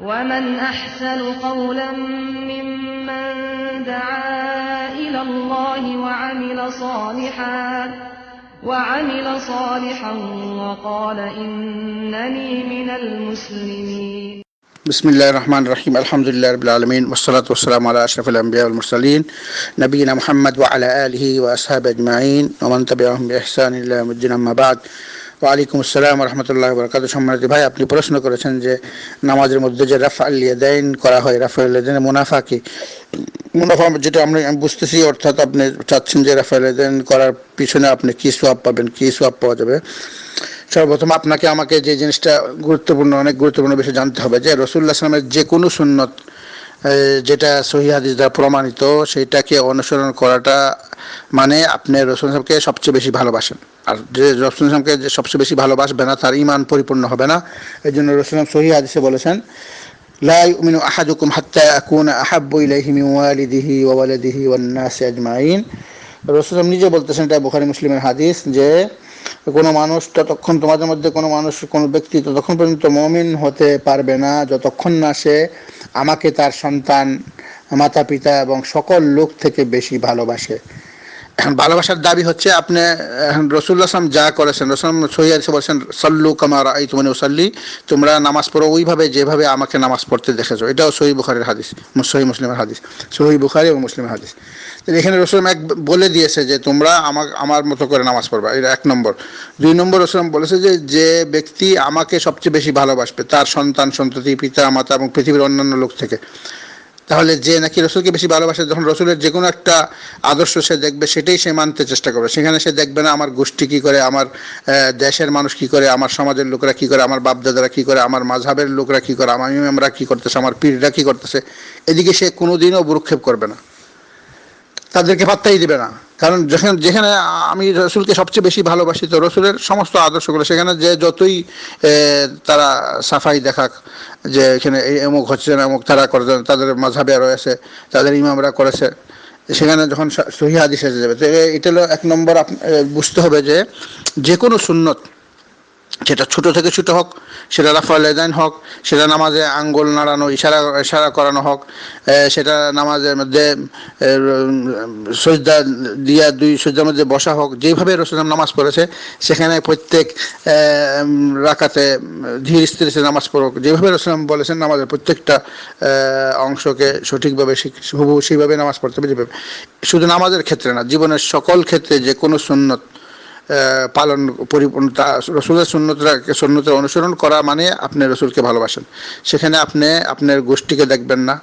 ومن أحسن قولا ممن دعا إلى الله وعمل صالحا وعمل صالحا وقال إنني من المسلمين. بسم الله الرحمن الرحيم. الحمد لله رب العالمين والصلاة والسلام على أشرف الأنبياء والمرسلين نبينا محمد وعلى آله وأصحابه أجمعين ومن تبعهم بإحسان إلى يوم الدين. أما بعد ওয়ালাইকুম আসসালাম রহমতুল্লাহ বরকাত সম্মানিত ভাই, আপনি প্রশ্ন করেছেন যে নামাজের মধ্যে যে রাফা আলিয়াদাইন করা হয় রাফা আলিয়াদাইন মুনাফা কি মুনাফা যেটা আমরা আমি বুঝতেছি, অর্থাৎ আপনি চাচ্ছেন যে রাফা আলিয়াদাইন করার পিছনে আপনি কি সোয়াব পাবেন, কি সোয়াব পাওয়া যাবে? সর্বপ্রথম আপনাকে আমাকে যে জিনিসটা গুরুত্বপূর্ণ, অনেক গুরুত্বপূর্ণ বিষয় জানতে হবে যে রসুল্লাহ আসলামের যে কোনো সুন্নত যেটা সহি হাদিস দ্বারা প্রমাণিত সেইটাকে অনুসরণ করাটা মানে আপনি রসুল সাহেবকে সবচেয়ে বেশি ভালোবাসেন আর যে রসুল সাহেবকে যে সবচেয়ে বেশি ভালোবাসবে না তার ইমান পরিপূর্ণ হবে না এই জন্য রসুল সহি হাদিসে বলেছেন لا يؤمن أحدكم حتى أكون أحب إليه من والده وولده والناس أجمعين রসুল নিজে বলতেছেন এটা বুখারি মুসলিমের হাদিস যে কোনো মানুষ ততক্ষণ তোমাদের মধ্যে কোনো মানুষ কোনো ব্যক্তি ততক্ষণ পর্যন্ত মমিন হতে পারবে না যতক্ষণ না সে আমাকে তার সন্তান মাতা পিতা এবং সকল লোক থেকে বেশি ভালোবাসে। ভালোবাসার দাবি হচ্ছে আপনি রসুল্লাহ আসলাম যা করেছেন রসুল সহিদ বলছেন, সল্লু কামার এই তুমি ওসাল্লি তোমরা নামাজ পড়ো ওইভাবে যেভাবে আমাকে নামাজ পড়তে দেখেছ। এটাও সহি বুখারের হাদিস সহি মুসলিমের হাদিস, সহি বুখারি এবং মুসলিমের হাদিস। এখানে রসুল এক বলে দিয়েছে যে, তোমরা আমার আমার মতো করে নামাজ পড়বা, এটা এক নম্বর। দুই নম্বর রসুলাম বলেছে যে যে ব্যক্তি আমাকে সবচেয়ে বেশি ভালোবাসবে, তার সন্তান, সন্ততি পিতা মাতা এবং পৃথিবীর অন্যান্য লোক থেকে। তাহলে যে নাকি রসুলকে বেশি ভালোবাসে, যখন রসুলের যে কোনো একটা আদর্শ সে দেখবে, সেটাই সে মানতে চেষ্টা করবে। সেখানে সে দেখবে না আমার গোষ্ঠী কী করে, আমার দেশের মানুষ কি করে, আমার সমাজের লোকরা কি করে, আমার বাপদাদারা কি করে, আমার মাঝহাবের লোকরা কি করে, আমার ইমামরা কি করতেছে, আমার পীররা কি করতেছে। এদিকে সে কোনোদিনও ভ্রুক্ষেপ করবে না। তাদেরকে পাত্তাই দিবে না। কারণ যেখানে যেখানে আমি রসুলকে সবচেয়ে বেশি ভালোবাসি, তো রসুলের সমস্ত আদর্শগুলো সেখানে যে যতই তারা সাফাই দেখাক, যে এখানে অমুক হচ্ছে না, অমুক তারা করে তাদের মাঝাবে রয়েছে তাদের ইমামরা করেছে, সেখানে যখন সহি হাদিস এসে যাবে, তো এটা হলো এক নম্বর বুঝতে হবে যে যে কোনো সুন্নত সেটা ছোট থেকে ছোট হোক, সেটা রাফাল লেদাইন হোক, সেটা নামাজে আঙ্গুল নাড়ানো, ইশারা ইশারা করানো হোক সেটা নামাজের মধ্যে সজদা দিয়া দুই সজ্জার মধ্যে বসা হোক, যেভাবে রসুলাম নামাজ পড়েছে, সেখানে প্রত্যেক রাকাতে ধীর স্থির সে নামাজ পড়ুক। যেভাবে রসুলাম বলেছেন, নামাজের প্রত্যেকটা অংশকে সঠিকভাবে হুবহু সেইভাবে নামাজ পড়তে হবে যেভাবে। শুধু নামাজের ক্ষেত্রে না, জীবনের সকল ক্ষেত্রে যে কোনো সুন্নত পালন পরিপূর্ণতা রসুলের সুন্নতরা সুন্নতের অনুসরণ করা মানে আপনি রসুলকে ভালোবাসেন। সেখানে আপনি আপনার গোষ্ঠীকে দেখবেন না,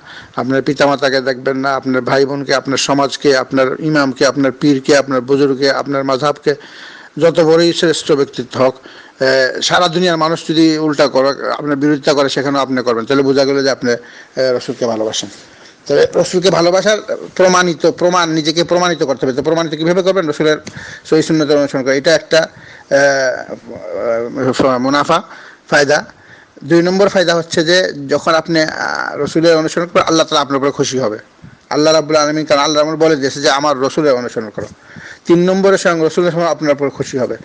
আপনার পিতামাতাকে দেখবেন না, আপনার ভাই বোনকে আপনার সমাজকে, আপনার ইমামকে, আপনার পীরকে, আপনার বুজুর্গকে, আপনার মাঝহাবকে যত বড়ই শ্রেষ্ঠ ব্যক্তিত্ব হোক সারা দুনিয়ার মানুষ যদি উল্টা করে, আপনার বিরোধিতা করে, সেখানেও আপনি করবেন। তাহলে বোঝা গেল যে আপনি রসুলকে ভালোবাসেন। তবে রসুলকে ভালোবাসার প্রমাণিত, প্রমাণ, নিজেকে প্রমাণিত করতে হবে। তো প্রমাণিত কীভাবে করবেন? রসুলের সহি অনুসরণ করে। এটা একটা মুনাফা ফায়দা। দুই নম্বর ফায়দা হচ্ছে যে, যখন আপনি রসুলের অনুসরণ করবেন, আল্লাহ তালা আপনার উপরে খুশি হবে। আল্লাহ রাবুল আলমিন, কারণ আল্লাহ রহমান বলে দিয়েছে যে, আমার রসুলের অনুসরণ করো। তিন নম্বরে স্বয়ং রসুলের সময় আপনার উপর খুশি হবে।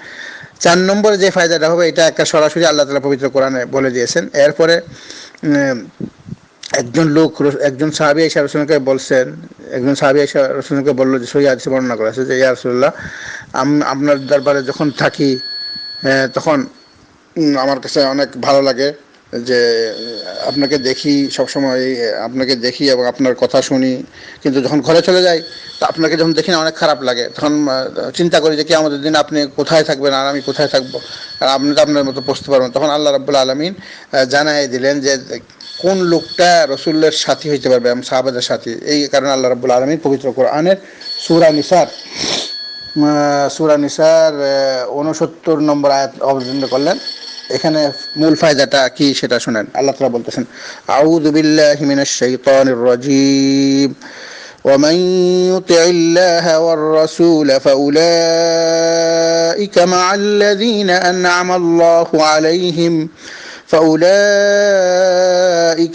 চার নম্বরে যে ফায়দাটা হবে, এটা একটা সরাসরি আল্লাহ তালা পবিত্র কোরআনে বলে দিয়েছেন। এরপরে একজন লোক একজন সাহাবি এসে রসুলকে বলছেন, একজন সাহাবি এসে রসুলকে বলল যে, সহি আদিসে বর্ণনা করেছে যে, ইয়া রসুল্লাহ আপনার দরবারে যখন থাকি তখন আমার কাছে অনেক ভালো লাগে যে, আপনাকে দেখি সবসময়, আপনাকে দেখি এবং আপনার কথা শুনি। কিন্তু যখন ঘরে চলে যাই, তা আপনাকে যখন দেখি না, অনেক খারাপ লাগে। তখন চিন্তা করি যে কি আমাদের দিন আপনি কোথায় থাকবেন আর আমি কোথায় থাকব? আর আপনি তো আপনার মতো পৌঁছতে পারবেন তখন আল্লাহ রাবুল্লা আলমিন জানাই দিলেন যে কোন লোকটা রসুল্লের সাথী হইতে পারবে এবং সাহাবাদের সাথী এই কারণে আল্লাহ রাবুল আলমিন পবিত্র কোরআনের সুরা নিসার সুরা নিসার উনসত্তর নম্বর আয়াত অবতীর্ণ করলেন এখানে মূল ফায়দাটা কি সেটা শুনেন আল্লাহ তালা বলতেছেন আউযু বিল্লাহি মিনাশ শাইতানির রাজীম ومن يطع الله والرسول فأولئك مع الذين أنعم الله عليهم فأولئك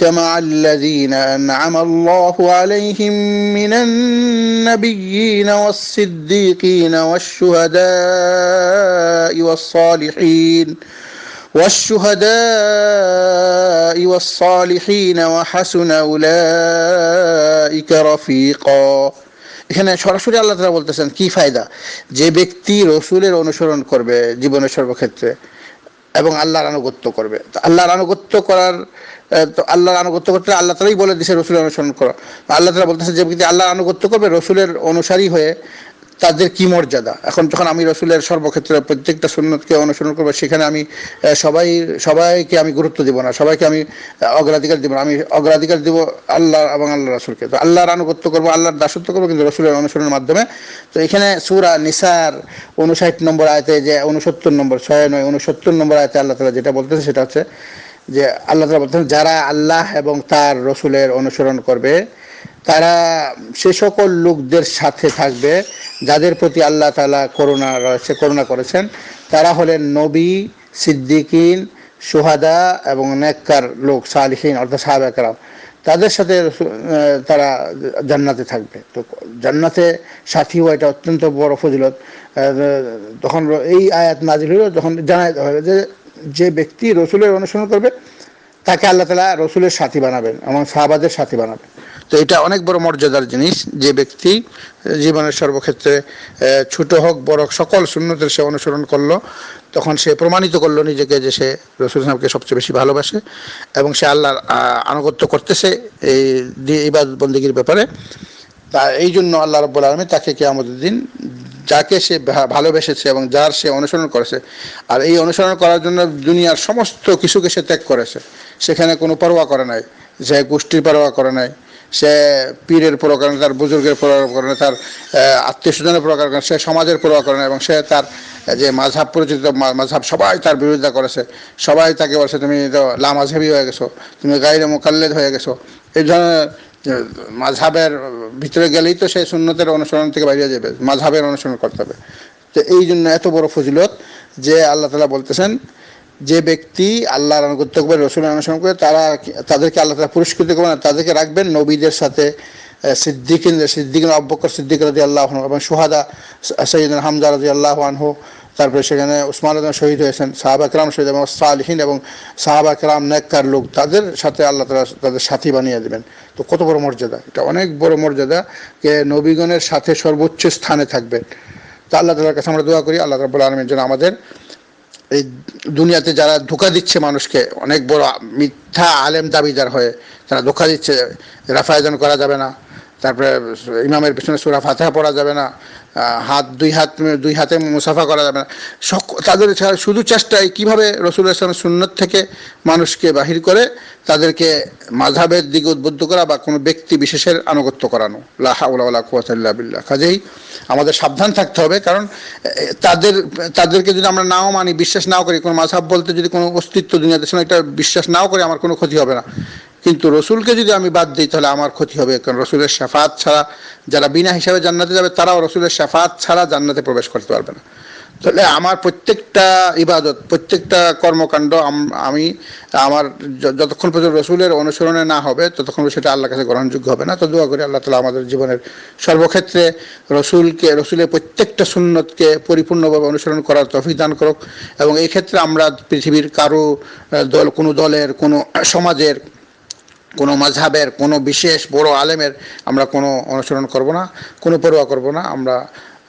مع الذين أنعم الله عليهم من النبيين والصديقين والشهداء والصالحين والشهداء والصالحين وحسن أولئك رفيقا এখানে সরাসরি আল্লাহ তালা বলতেছেন কি ফায়দা যে ব্যক্তি রসুলের অনুসরণ করবে জীবনের সর্বক্ষেত্রে এবং আল্লাহর আনুগত্য করবে। আল্লাহর আনুগত্য করার তো আল্লাহর আনুগত্য করতে আল্লাহ তালাই বলে দিছে রসুলের অনুসরণ করো। আল্লাহ তালা বলতেছে যে ব্যক্তি আল্লাহর আনুগত্য করবে, রসুলের অনুসারী হয়ে তাদের কি মর্যাদা? এখন যখন আমি রসুলের সর্বক্ষেত্রে প্রত্যেকটা সুন্নতকে অনুসরণ করব, সেখানে আমি সবাই, সবাইকে আমি গুরুত্ব দিব না, সবাইকে আমি অগ্রাধিকার দিব না, আমি অগ্রাধিকার দিব আল্লাহ এবং আল্লাহ রসুলকে। তো আল্লাহর আনুগত্য করব, আল্লাহর দাসত্ব করব, কিন্তু রসুলের অনুসরণের মাধ্যমে। তো এখানে সুরা নিসার উনষাট নম্বর আয়তে যে উনসত্তর নম্বর, ছয়, নয়, উনসত্তর নম্বর আয়তে আল্লাহ তালা যেটা বলতেছে সেটা হচ্ছে যে আল্লাহ তালা বলতেছেন, যারা আল্লাহ এবং তার রসুলের অনুসরণ করবে তারা সে সকল লোকদের সাথে থাকবে, যাদের প্রতি আল্লাহ তালা করুণা রয়েছে, করুণা করেছেন, তারা হলেন নবী, সিদ্দিকিন, সুহাদা এবং নেককার লোক, সালিহীন, অর্থাৎ সাহাবাকরাম তাদের সাথে তারা জান্নাতে থাকবে। তো জান্নাতে সাথী হওয়া এটা অত্যন্ত বড় ফজিলত। তখন এই আয়াত নাজিল হলো তখন জানা হবে যে যে ব্যক্তি রসুলের অনুসরণ করবে, তাকে আল্লাহ তালা রসুলের সাথী বানাবেন এবং সাহাবাদের সাথী বানাবেন। তো এটা অনেক বড় মর্যাদার জিনিস যে ব্যক্তি জীবনের সর্বক্ষেত্রে ছোট হোক, বড় হোক, সকল শূন্যতের সে অনুসরণ করল, তখন সে প্রমাণিত করল নিজেকে যে সে রসুল সাহেবকে সবচেয়ে বেশি ভালোবাসে এবং সে আল্লাহর আনুগত্য করতেছে এই ইবাদ বন্দীগীর ব্যাপারে। তা এই জন্য আল্লাহ রব্বুল আলমী তাকে কে আমাদের দিন যাকে সে ভালোবেসেছে এবং যার সে অনুসরণ করেছে, আর এই অনুসরণ করার জন্য দুনিয়ার সমস্ত কিছুকে সে ত্যাগ করেছে। সেখানে কোনো পরোয়া করে নাই, সে গোষ্ঠীর পরোয়া করে নাই সে পীরের পরোয়া করে তার বুজুর্গের পরোয়া করে তার আত্মীয় স্বজনের পরোয়া করে সে সমাজের পরোয়া করে না এবং সে তার যে মাঝহাব পরিচিত মাঝহাব সবাই তার বিরোধিতা করেছে। সবাই তাকে বলছে, তুমি তো লামাঝহাবি হয়ে গেছো, তুমি গাইরে মোকাল্লেদ হয়ে গেছো। এই ধরনের মাঝহাবের ভিতরে গেলেই তো সেই সুন্নতের অনুসরণ থেকে বাইরে যাবে, মাঝহাবের অনুসরণ করতে হবে। তো এই জন্য এত বড় ফজিলত যে আল্লাহ তালা বলতেছেন যে ব্যক্তি আল্লাহর আনুগত্য করবে রসুল অনুসরণ করে তারা তাদেরকে আল্লাহ তারা পুরস্কৃত করবে না তাদেরকে রাখবেন নবীদের সাথে সিদ্দিকিন সিদ্দিকিন আব্বকর সিদ্দিক রাজি আল্লাহ এবং সুহাদা সৈয়দ হামজা রাজি আল্লাহ আনহু। তারপরে সেখানে উসমান আদম শহীদ হয়েছেন, সাহাবা কেরাম শহীদ এবং সালহীন এবং সাহাবা কেরাম নেককার লোক, তাদের সাথে আল্লাহ তালা তাদের সাথী বানিয়ে দেবেন। তো কত বড় মর্যাদা, এটা অনেক বড় মর্যাদা যে নবীগণের সাথে সর্বোচ্চ স্থানে থাকবেন। তা আল্লাহ তালার কাছে আমরা দোয়া করি, আল্লাহ রাবুল আলমের জন্য আমাদের এই দুনিয়াতে যারা ধোকা দিচ্ছে মানুষকে, অনেক বড় মিথ্যা আলেম দাবিদার হয়ে তারা ধোকা দিচ্ছে রাফায়জন করা যাবে না। তারপরে ইমামের পিছনে সুরা ফাতেহা পড়া যাবে না হাত, দুই হাত, দুই হাতে মুসাফা করা যাবে না। সক- তাদের শুধু চেষ্টায় কীভাবে রসুল ইসলামের সুন্নত থেকে মানুষকে বাহির করে তাদেরকে মাঝাবের দিকে উদ্বুদ্ধ করা বা কোনো ব্যক্তি বিশেষের আনুগত্য করানো। লাহাউলা কুয়াতাল্লাহ বিল্লাহ। কাজেই আমাদের সাবধান থাকতে হবে, কারণ তাদের, তাদেরকে যদি আমরা নাও মানি, বিশ্বাস নাও করি, কোনো মাঝাব বলতে যদি কোনো অস্তিত্ব দুনিয়াতে শোনা এটা বিশ্বাস নাও করি আমার কোনো ক্ষতি হবে না। কিন্তু রসুলকে যদি আমি বাদ দিই, তাহলে আমার ক্ষতি হবে, কারণ রসুলের শাফাত ছাড়া যারা বিনা হিসাবে জান্নাতে যাবে, তারাও রসুলের শাফাত ছাড়া জান্নাতে প্রবেশ করতে পারবে না। তাহলে আমার প্রত্যেকটা ইবাদত, প্রত্যেকটা কর্মকাণ্ড আম- আমি আমার যতক্ষণ পর্যন্ত রসুলের অনুসরণে না হবে, ততক্ষণ সেটা আল্লাহ কাছে গ্রহণযোগ্য হবে না। তো দোয়া করি আল্লাহ তালা আমাদের জীবনের সর্বক্ষেত্রে রসুলকে, রসুলের প্রত্যেকটা সুন্নতকে পরিপূর্ণভাবে অনুসরণ করার তফিক দান করুক। এবং এই ক্ষেত্রে আমরা পৃথিবীর কারও দল, কোনো দলের, কোনো সমাজের কোনো মাঝহাবের, কোনো বিশেষ বড় আলেমের আমরা কোনো অনুসরণ করব না, কোনো পরোয়া করব না। আমরা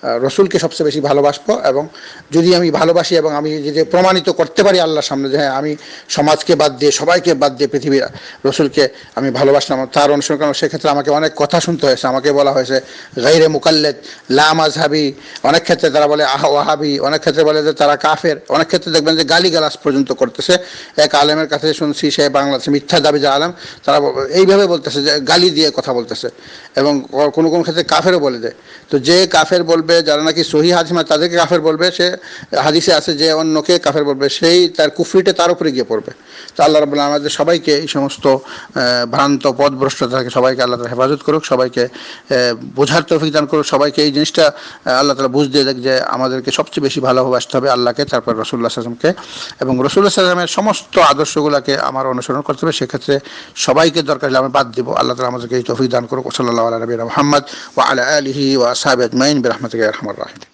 রসুলকে সবচেয়ে বেশি ভালোবাসবো এবং যদি আমি ভালোবাসি এবং আমি যদি প্রমাণিত করতে পারি আল্লাহর সামনে যে হ্যাঁ আমি সমাজকে বাদ দিয়ে, সবাইকে বাদ দিয়ে পৃথিবীর রসুলকে আমি ভালোবাসলাম, তার অনুসরণ করলাম সেক্ষেত্রে আমাকে অনেক কথা শুনতে হয়েছে। আমাকে বলা হয়েছে গাইরে মুকাল্লেদ, লা মাঝহাবি অনেক ক্ষেত্রে তারা বলে, আহ ওয়াহাবি। অনেক ক্ষেত্রে বলে যে, তারা কাফের। অনেক ক্ষেত্রে দেখবেন যে গালি গালাস পর্যন্ত করতেছে। এক আলেমের কাছে শুনছি, সে বাংলাদেশে মিথ্যা দাবি, যা আলেম, তারা এইভাবে বলতেছে যে, গালি দিয়ে কথা বলতেছে। এবং কোনো কোনো ক্ষেত্রে কাফেরও বলে দেয়। তো যে কাফের বলবে যারা নাকি সহি হাজিমা তাদেরকে কাফের বলবে, সে হাদিসে আছে যে অন্যকে কাফের বলবে, সেই তার কুফরিটা তার উপরে গিয়ে পড়বে। তো আল্লাহ রাবুল্লাহ আমাদের সবাইকে এই সমস্ত ভ্রান্ত পথভ্রষ্টতা থেকে সবাইকে আল্লাহ তালা হেফাজত করুক, সবাইকে বোঝার তৌফিক দান করুক, সবাইকে এই জিনিসটা আল্লাহ তালা বুঝ দিয়ে দেখ যে আমাদেরকে সবচেয়ে বেশি ভালোবাসতে হবে আল্লাহকে, তারপর রসুল্লাহ আসলামকে এবং রসুল্লাহ আসলামের সমস্ত আদর্শগুলোকে আমার অনুসরণ করতে হবে, সেক্ষেত্রে সবাইকে দরকার হলে আমি বাদ দিব। আল্লাহ তালা আমাদেরকে এই তৌফিক দান করুক। সাল্লাহ আলী রহমদ ও আলা আলহি ও সাহেব আজমাইন। বিরহমতিক الله الرحمن الراحمين.